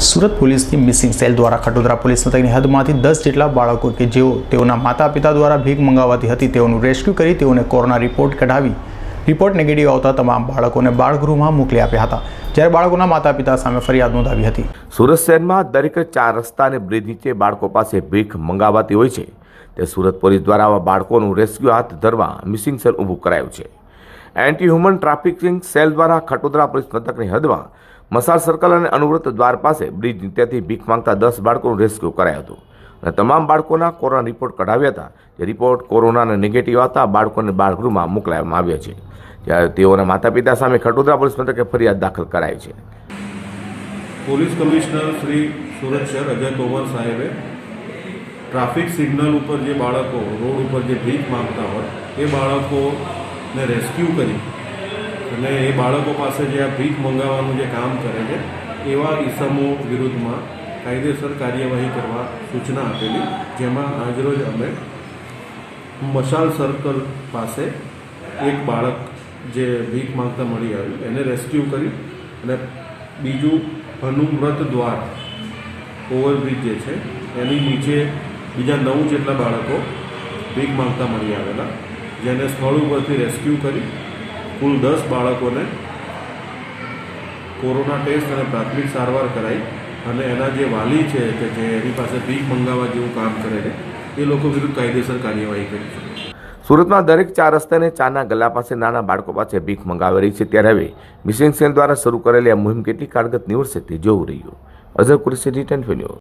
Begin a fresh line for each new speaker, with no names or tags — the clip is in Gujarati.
સુરત પોલીસની મિસિંગ સેલ દ્વારા ખટોદરા પોલીસ મથકની હદમાંથી દસ જેટલા બાળકો કે જેઓ તેઓના માતા પિતા દ્વારા ભીખ મંગાવાતી હતી, તેઓનું રેસ્ક્યુ કરી તેઓને કોરોના રિપોર્ટ કઢાવી. રિપોર્ટ નેગેટિવ આવતા તમામ બાળકોને બાળગૃહમાં મોકલી આપ્યા હતા, જ્યારે બાળકોના માતા પિતા સામે ફરિયાદ નોંધાવી હતી.
સુરત શહેરમાં દરેક ચાર રસ્તા અને બ્રિજ નીચે બાળકો પાસે ભીખ મંગાવાતી હોય છે. તે સુરત પોલીસ દ્વારા આવા બાળકોનું રેસ્ક્યુ હાથ ધરવા મિસિંગ સેલ ઊભું કરાયું છે. એન્ટી હ્યુમન ટ્રાફિકિંગ સેલ દ્વારા ખટોદરા પોલીસ મથકની હદમાં મસાલ સર્કલ અને અનુવ્રત દ્વાર પાસે બ્રિજ ત્યાંથી ભીખ માંગતા દસ બાળકોનું રેસ્ક્યુ કરાયું હતું. અને તમામ બાળકોના કોરોના રિપોર્ટ કઢાવ્યા હતા, જે રિપોર્ટ કોરોનાના નેગેટિવ આવતા બાળકોને બાળગૃહમાં મોકલાવવામાં આવ્યા છે. ત્યારે તેઓના માતા પિતા સામે ખટોદરા પોલીસ મથકે ફરિયાદ દાખલ કરાઈ છે.
પોલીસ કમિશનર શ્રી સુરત શહેર અજય તોમર સાહેબે ટ્રાફિક સિગ્નલ ઉપર જે બાળકો રોડ ઉપર જે ભીખ માંગતા હોય, એ બાળકોને રેસ્ક્યુ કરી અને એ બાળકો પાસે જે આ ભીખ મંગાવવાનું જે કામ કરે છે, એવા ઈસમો વિરુદ્ધમાં કાયદેસર કાર્યવાહી કરવા સૂચના આપેલી. જેમાં આજરોજ અમે મશાલ સર્કલ પાસે એક બાળક જે ભીખ માંગતા મળી આવ્યું, એને રેસ્ક્યુ કરી અને બીજું હનુમ્રત દ્વાર ઓવરબ્રિજ જે છે, એની નીચે બીજા નવ જેટલા બાળકો ભીખ માંગતા મળી આવેલા, જેને સ્થળ ઉપરથી રેસ્ક્યુ કરી કુલ દસ બાળકોને કોરોના ટેસ્ટ અને પ્રાથમિક સારવાર કરાઈ અને એના જે વાલી છે કે જે એની પાસે ભીખ મંગાવવા જેવું કામ કરે છે, એ લોકો વિરુદ્ધ કાયદેસર કાર્યવાહી કરી છે.
સુરતમાં દરેક ચાર રસ્તાને ચાના ગલ્લા પાસે નાના બાળકો પાસે ભીખ મંગાવી રહી છે, ત્યારે હવે મિશન સેલ દ્વારા શરૂ કરેલી આ મુહિમ કેટલી કારગત નીવડશે તે જોવું રહ્યું. અઝર કુરેશી રિટર્ન ફેલ્યો